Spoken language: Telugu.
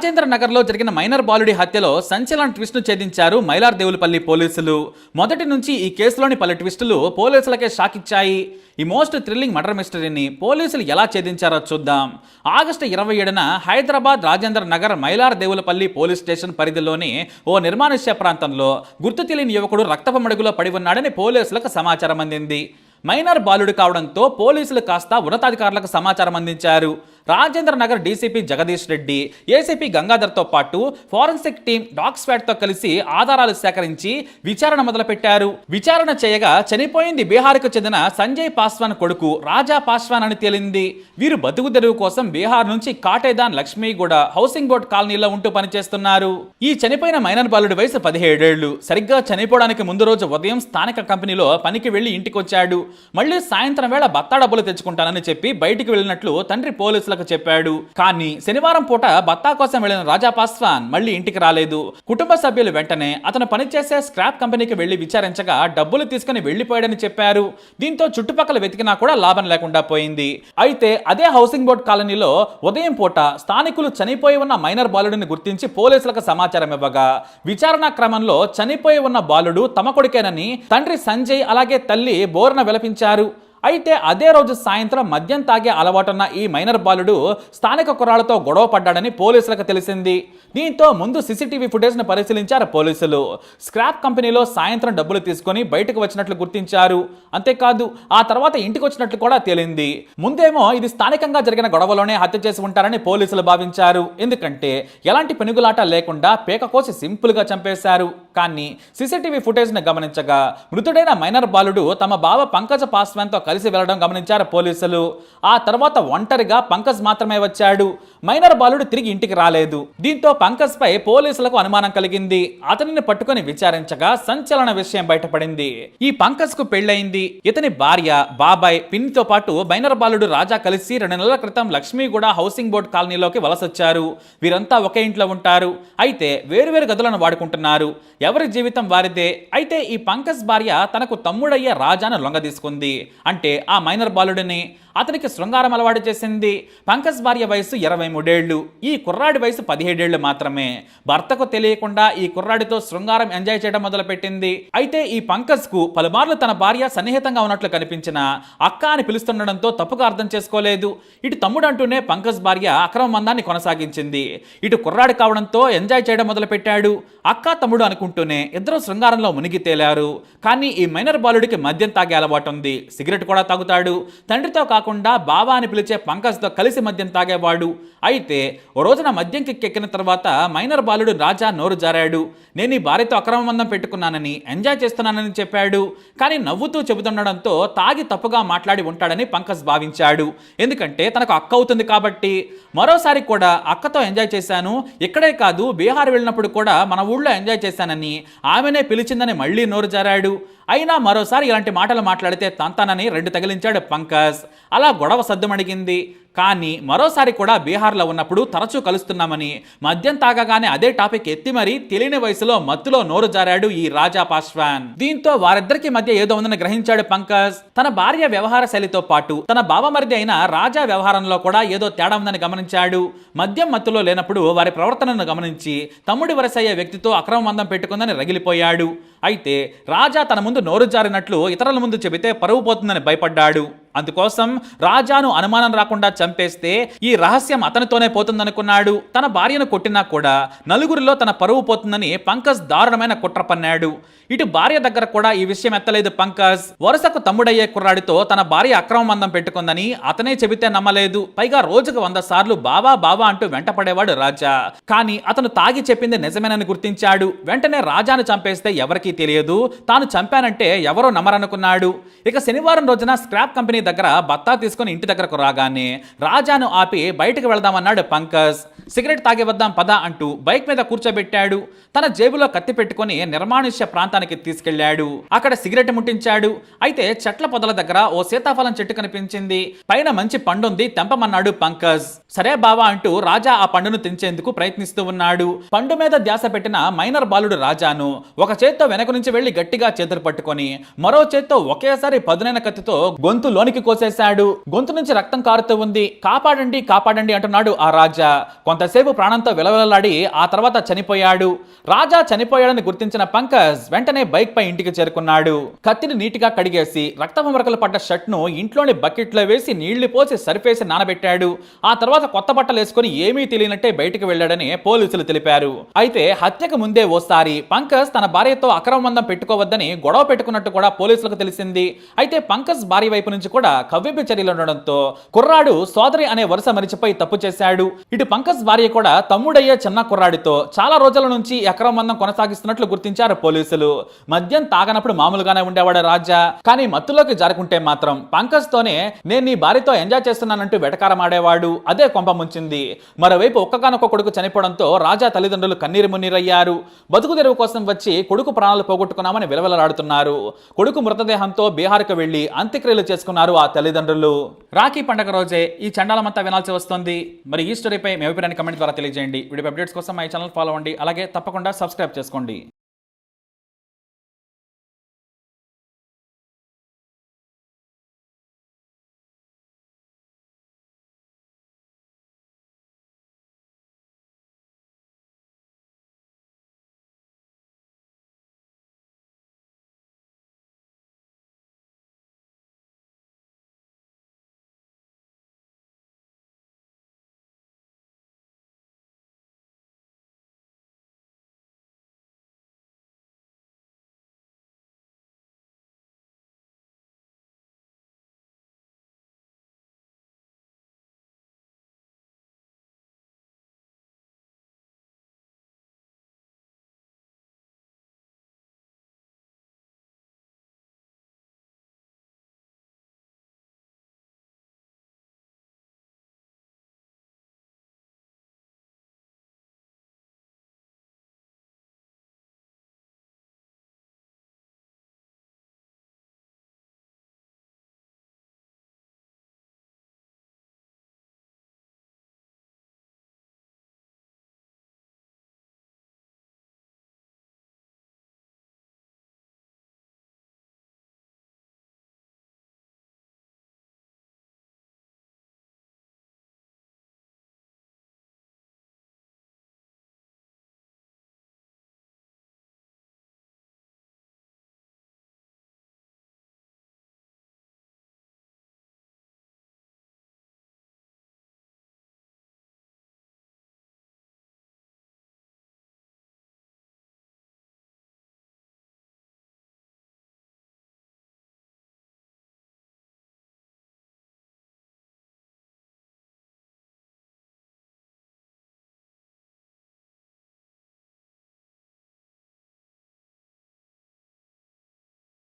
రాజేంద్ర నగర్లో జరిగిన మైనర్ బాలుడి హత్యలో సంచలన ట్విస్ట్ను ఛేదించారు మైలార్ దేవులపల్లి పోలీసులు. మొదటి నుంచి ఈ కేసులోని పలు ట్విస్టులు పోలీసులకే షాక్ ఇచ్చాయి. ఈ మోస్ట్ థ్రిల్లింగ్ మర్డర్ మిస్టరీని పోలీసులు ఎలా ఛేదించారో చూద్దాం. ఆగస్టు ఇరవై ఏడున హైదరాబాద్ రాజేంద్ర నగర్ మైలార్ దేవులపల్లి పోలీస్ స్టేషన్ పరిధిలోని ఓ నిర్మానుష్య ప్రాంతంలో గుర్తు తెలియని యువకుడు రక్తపు మడుగులో పడి ఉన్నాడని పోలీసులకు సమాచారం అందింది. మైనర్ బాలుడు కావడంతో పోలీసులు కాస్త ఉన్నతాధికారులకు సమాచారం అందించారు. రాజేంద్ర నగర్ డీసీపీ జగదీష్ రెడ్డి ఏసీపీ గంగాధర్తో పాటు ఫోరెన్సిక్ టీం డాగ్ స్వాట్తో కలిసి ఆధారాలు సేకరించి విచారణ మొదలుపెట్టారు. విచారణ చేయగా చనిపోయింది బీహార్కు చెందిన సంజయ్ పాస్వాన్ కొడుకు రాజా పాస్వాన్ అని తేలింది. వీరు బతుకు తెరువు కోసం బీహార్ నుంచి కాటేదాన్ లక్ష్మీగూడ హౌసింగ్ బోర్డ్ కాలనీలో ఉంటూ పనిచేస్తున్నారు. ఈ చనిపోయిన మైనర్ బాలుడి వయసు పదిహేడేళ్ళు సరిగ్గా చనిపోవడానికి ముందు రోజు ఉదయం స్థానిక కంపెనీలో పనికి వెళ్ళి ఇంటికి వచ్చాడు మళ్ళీ సాయంత్రం వేళ బత్తా డబ్బులు తెచ్చుకుంటానని చెప్పి బయటికి వెళ్ళినట్లు తండ్రి పోలీసులకు చెప్పాడు. కానీ శనివారం పూట భర్తా కోసం వెళ్ళిన రాజా పాస్వాన్ మళ్ళీ ఇంటికి రాలేదు. కుటుంబ సభ్యులు వెంటనే అతను పనిచేసే స్క్రాప్ కంపెనీకి వెళ్ళి విచారించగా డబ్బులు తీసుకుని వెళ్ళిపోయాడని చెప్పారు. దీంతో చుట్టుపక్కల వెతికినా కూడా లాభం లేకుండా పోయింది. అయితే అదే హౌసింగ్ బోర్డ్ కాలనీలో ఉదయం పూట స్థానికులు చనిపోయి ఉన్న మైనర్ బాలుడిని గుర్తించి పోలీసులకు సమాచారం ఇవ్వగా విచారణ క్రమంలో చనిపోయి ఉన్న బాలుడు తమ కొడుకేనని తండ్రి సంజయ్ అలాగే తల్లి బోర్న విలపించారు. అయితే అదే రోజు సాయంత్రం మద్యం తాగే అలవాటున్న ఈ మైనర్ బాలుడు స్థానిక కుర్రాళ్ళతో గొడవ పడ్డాడని పోలీసులకు తెలిసింది. దీంతో ముందు సీసీటీవీ ఫుటేజ్ను పరిశీలించారు పోలీసులు. స్క్రాప్ కంపెనీలో సాయంత్రం డబ్బులు తీసుకొని బయటకు వచ్చినట్లు గుర్తించారు. అంతేకాదు ఆ తర్వాత ఇంటికి వచ్చినట్లు కూడా తేలింది. ముందేమో ఇది స్థానికంగా జరిగిన గొడవలోనే హత్య చేసి ఉంటారని పోలీసులు భావించారు. ఎందుకంటే ఎలాంటి పెనుగులాట లేకుండా పేక కోసి సింపుల్గా చంపేశారు. కానీ సీసీటీవీ ఫుటేజ్ను గమనించగా మృతుడైన మైనర్ బాలుడు తమ బావ పంకజ పాస్వాన్తో కలిసి వెళ్ళడం గమనించారు పోలీసులు. ఆ తర్వాత ఒంటరిగా పంకజ్ మాత్రమే వచ్చాడు. మైనర్ బాలుడు తిరిగి ఇంటికి రాలేదు. దీంతో పంకజ్ పై పోలీసులకు అనుమానం కలిగింది. అతనిని పట్టుకొని విచారించగా సంచలన విషయం బయటపడింది. ఈ పంకజ్కు పెళ్ళైంది ఇతని భార్య బాబాయ్ పిన్నితో పాటు మైనర్ బాలుడు రాజా కలిసి రెండు నెలల క్రితం లక్ష్మీగూడ హౌసింగ్ బోర్డ్ కాలనీలోకి వలసొచ్చారు. వీరంతా ఒకే ఇంట్లో ఉంటారు. అయితే వేరువేరు గదులను వాడుకుంటున్నారు. ఎవరి జీవితం వారిదే? అయితే ఈ పంకజ్ భార్య తనకు తమ్ముడయ్యే రాజాను లొంగదీసుకుంది అంటే ఆ మైనర్ బాలుడిని అతనికి శృంగారం అలవాటు చేసింది. పంకజ్ భార్య వయసు ఇరవై మూడేళ్ళు ఈ కుర్రాడి వయసు పదిహేడేళ్ళు మాత్రమే. భర్తకు తెలియకుండా ఈ కుర్రాడితో శృంగారం ఎంజాయ్ చేయడం మొదలుపెట్టింది. అయితే ఈ పంకజ్కు పలుమార్లు తన భార్య సన్నిహితంగా ఉన్నట్లు కనిపించిన అక్క అని పిలుస్తుండడంతో తప్పుగా అర్థం చేసుకోలేదు. ఇటు తమ్ముడు అంటూనే పంకజ్ భార్య అక్రమ మందాన్ని కొనసాగించింది. ఇటు కుర్రాడు కావడంతో ఎంజాయ్ చేయడం మొదలుపెట్టాడు. అక్క తమ్ముడు అనుకుంటూనే ఇద్దరు శృంగారంలో మునిగి తేలారు. కానీ ఈ మైనర్ బాలుడికి మద్యం తాగే అలవాటు ఉంది. సిగరెట్ కూడా తాగుతాడు. తండ్రితో కాకుండా బాబా అని పిలిచే పంకజ్తో కలిసి మద్యం తాగేవాడు. అయితే ఓ రోజున మద్యం కిక్కెక్కిన తర్వాత మైనర్ బాలుడు రాజా నోరు జారాడు. నేను ఈ భార్యతో అక్రమ మందం పెట్టుకున్నానని ఎంజాయ్ చేస్తున్నానని చెప్పాడు. కానీ నవ్వుతూ చెబుతుండడంతో తాగి తప్పుగా మాట్లాడి ఉంటాడని పంకజ్ భావించాడు. ఎందుకంటే తనకు అక్క అవుతుంది కాబట్టి. మరోసారి కూడా అక్కతో ఎంజాయ్ చేశాను. ఇక్కడే కాదు బీహార్ వెళ్ళినప్పుడు కూడా మన ఊళ్ళో ఎంజాయ్ చేశానని ఆమెనే పిలిచిందని మళ్ళీ నోరు జారాడు. అయినా మరోసారి ఇలాంటి మాటలు మాట్లాడితే తంతానని రెండు తగిలించాడు పంకజ్. అలా గొడవ సద్దుమడిగింది కానీ మరోసారి కూడా బీహార్లో ఉన్నప్పుడు తరచూ కలుస్తున్నామని మద్యం తాగగానే అదే టాపిక్ ఎత్తి మరీ తెలియని వయసులో మత్తులో నోరు జారాడు ఈ రాజా పాశ్వాన్. దీంతో వారిద్దరికి మధ్య ఏదో ఉందని గ్రహించాడు పంకజ్. తన భార్య వ్యవహార శైలితో పాటు తన బావమరిది అయిన రాజా వ్యవహారంలో కూడా ఏదో తేడా ఉందని గమనించాడు. మద్యం మత్తులో లేనప్పుడు వారి ప్రవర్తనను గమనించి తమ్ముడి వరసయ్యే వ్యక్తితో అక్రమ మందం పెట్టుకుందని రగిలిపోయాడు. అయితే రాజా తన ముందు నోరు జారినట్లు ఇతరుల ముందు చెబితే పరువు పోతుందని భయపడ్డాడు. అందుకోసం రాజాను అనుమానం రాకుండా చంపేస్తే ఈ రహస్యం అతనితోనే పోతుందనుకున్నాడు. తన భార్యను కొట్టినా కూడా నలుగురిలో తన పరువు పోతుందని పంకజ్ దారుణమైన కుట్ర పన్నాడు. ఇటు భార్య దగ్గర కూడా ఈ విషయం ఎత్తలేదు పంకజ్. వరుసకు తమ్ముడయ్యే కుర్రాడితో తన భార్య అక్రమ మందం పెట్టుకుందని అతనే చెబితే నమ్మలేదు. పైగా రోజుకు వంద సార్లు బావా బావా అంటూ వెంటపడేవాడు రాజా. కానీ అతను తాగి చెప్పింది నిజమేనని గుర్తించాడు. వెంటనే రాజాను చంపేస్తే ఎవరికీ తెలియదు. తాను చంపానంటే ఎవరో నమ్మరనుకున్నాడు. ఇక శనివారం రోజున స్క్రాప్ కంపెనీ దగ్గర బత్తా తీసుకుని ఇంటి దగ్గరకు రాగానే రాజాను ఆపి బయటకు వెళదామన్నాడు పంకజ్. సిగరెట్ తాగి వద్దాం పద అంటూ బైక్ మీద కూర్చోబెట్టాడు. తన జేబులో కత్తి పెట్టుకుని నిర్మానుష్య ప్రాంతానికి తీసుకెళ్ళాడు అక్కడ సిగరెట్ ముట్టించాడు. అయితే చెట్ల పొదల దగ్గర ఓ సీతాఫలం చెట్టు కనిపించింది. పైన మంచి పండుంది తెంపమన్నాడు పంకజ్. సరే బావా అంటూ రాజా ఆ పండును తెంచేందుకు ప్రయత్నిస్తూ ఉన్నాడు. పండు మీద ధ్యాస పెట్టిన మైనర్ బాలుడు రాజాను ఒక చేత్తో వెనక నుంచి వెళ్ళి గట్టిగా చేతులు పట్టుకొని మరో చేత్తో ఒకేసారి పదునైన కత్తితో గొంతు లోనికి కోసేశాడు. గొంతు నుంచి రక్తం కారుతూ ఉంది. కాపాడండి కాపాడండి అంటున్నాడు ఆ రాజా. కొంతసేపు ప్రాణంతో విలవిలలాడి ఆ తర్వాత చనిపోయాడు. రాజా చనిపోయాడని గుర్తించిన పంకజ్ వెంటనే బైక్ పై ఇంటికి చేరుకున్నాడు. కత్తిని నీటిగా కడిగేసి రక్తభమరకలు పడ్డ షర్ట్ను ఇంట్లోని బకెట్లో వేసి నీళ్ళు పోసి సరిపేసి నానబెట్టాడు. ఆ తర్వాత కొత్త బట్టలు వేసుకుని ఏమీ తెలియనట్టే బయటికి వెళ్ళాడని పోలీసులు తెలిపారు. అయితే హత్యకు ముందే ఓసారి పంకజ్ తన భార్యతో అక్రమబంధం పెట్టుకోవద్దని గొడవ పెట్టుకున్నట్టు కూడా పోలీసులకు తెలిసింది. అయితే పంకజ్ భార్య వైపు నుంచి కూడా కవ్వింపు చర్యలు ఉండడంతో కుర్రాడు సోదరి అనే వరుస మరిచిపోయి తప్పు చేశాడు. ఇటు పంకజ్ భార్య కూడా తమ్ముడయ్యే చిన్న కుర్రాడితో చాలా రోజుల నుంచి ఎకరం మందం కొనసాగిస్తున్నట్లు గుర్తించారు పోలీసులు. మద్యం తాగనప్పుడు మామూలుగానే ఉండేవాడు రాజా. కానీ మత్తులోకి జారుకుంటే మాత్రం పంకజ్ తోనే నేను నీ భార్యతో ఎంజాయ్ చేస్తున్నానంటూ వెటకారమాడేవాడు. అదే కొంప ముంచింది. మరోవైపు ఒక్కగానొక్క కొడుకు చనిపోవడంతో రాజా తల్లిదండ్రులు కన్నీరు మున్నీరయ్యారు. బతుకు తెరువు కోసం వచ్చి కొడుకు ప్రాణాలు పోగొట్టుకున్నామని విలవలలాడుతున్నారు. కొడుకు మృతదేహంతో బీహార్కు వెళ్ళి అంత్యక్రియలు చేసుకున్నారు ఆ తల్లిదండ్రులు. రాఖీ పండగ రోజే ఈ చండాలమంతా వినాల్సి వస్తుంది. మరి ఈ స్టోరీపై మీ అభిప్రాయాన్ని కమెంట్ ద్వారా తెలియజేయండి. వీడియో అప్డేట్స్ కోసం మా ఛానల్ ఫాలో అవ్వండి. అలాగే తప్పకుండా సబ్స్క్రైబ్ చేసుకోండి.